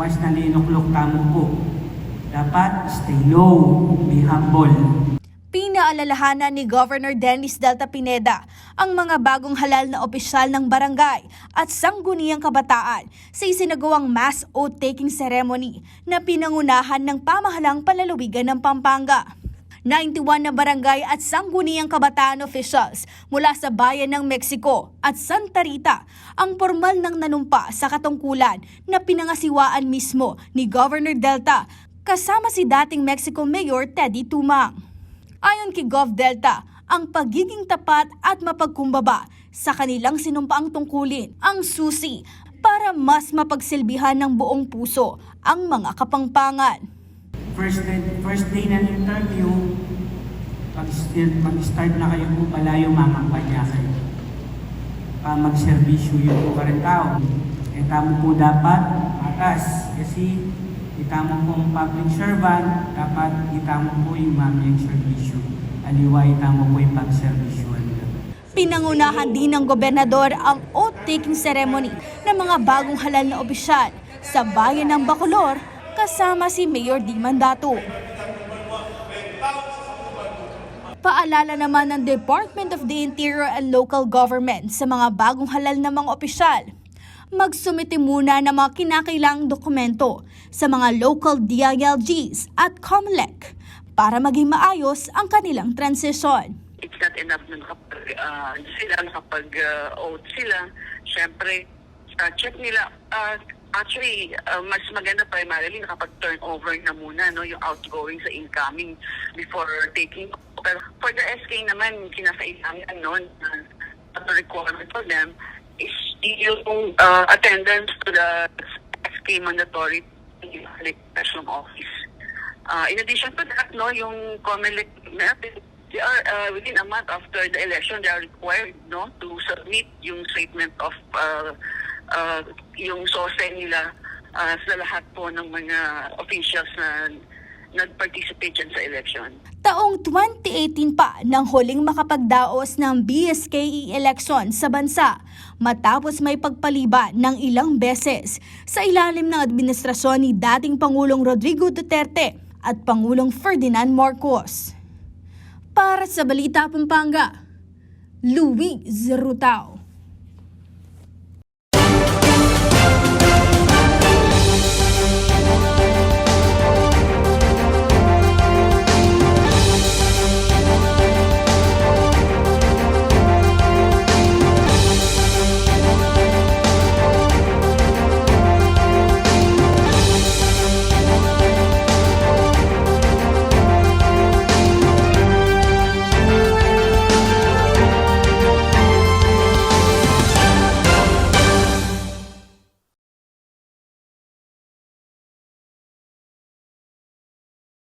once na ninuklok tamo po, dapat stay low, be humble. Pinaalalahanan ni Governor Dennis Delta Pineda ang mga bagong halal na opisyal ng barangay at sangguniang kabataan sa isinagawang mass oath-taking ceremony na pinangunahan ng pamahalang palalawigan ng Pampanga. 91 na barangay at sangguniang kabataan officials mula sa bayan ng Mexico at Santa Rita ang formal ng nanumpa sa katungkulan na pinangasiwaan mismo ni Governor Delta kasama si dating Mexico Mayor Teddy Tumang. Ayon kay Gov Delta, ang pagiging tapat at mapagkumbaba sa kanilang sinumpaang tungkulin ang susi para mas mapagsilbihan ng buong puso ang mga kapangpangan. First day, first day ng interview, mag-start, na kayo po pala yung mamampanya kayo. Pa magserbisyo yung po ka rin tao. Eh tamo po dapat atas kasi itamo pong public servant, dapat itamo po yung mamayang serbisyo. Aliwa itamo po yung pagserbisyuan nila. Pinangunahan din ng gobernador ang oath-taking ceremony ng mga bagong halal na opisyal sa bayan ng Bacolor kasama si Mayor Di Mandato. Paalala naman ng Department of the Interior and Local Government sa mga bagong halal na mga opisyal. Magsumite muna ng mga kinakailangang dokumento sa mga local DILGs at COMELEC para maging maayos ang kanilang transisyon. it's not enough na nakapag, ah, sila, nakapag uh, oath sila. Siyempre, ah, check nila. ah, actually, ah, mas maganda primarily nakapag turnover na muna no, yung outgoing sa incoming before taking. Pero for the SK naman, kinakailangan no, na the requirement for them is yung ah, attendance to the SK mandatory special office. Uh, in addition to that, no, yung COMELEC natin, they are uh, within a month after the election, they are required no, to submit yung statement of uh, uh, yung SOSE nila uh, sa lahat po ng mga officials na nag-participate sa election. Taong 2018 pa nang huling makapagdaos ng BSKE election sa bansa matapos may pagpaliban ng ilang beses sa ilalim ng administrasyon ni dating Pangulong Rodrigo Duterte at Pangulong Ferdinand Marcos. Para sa Balita Pampanga, Luis Rutao.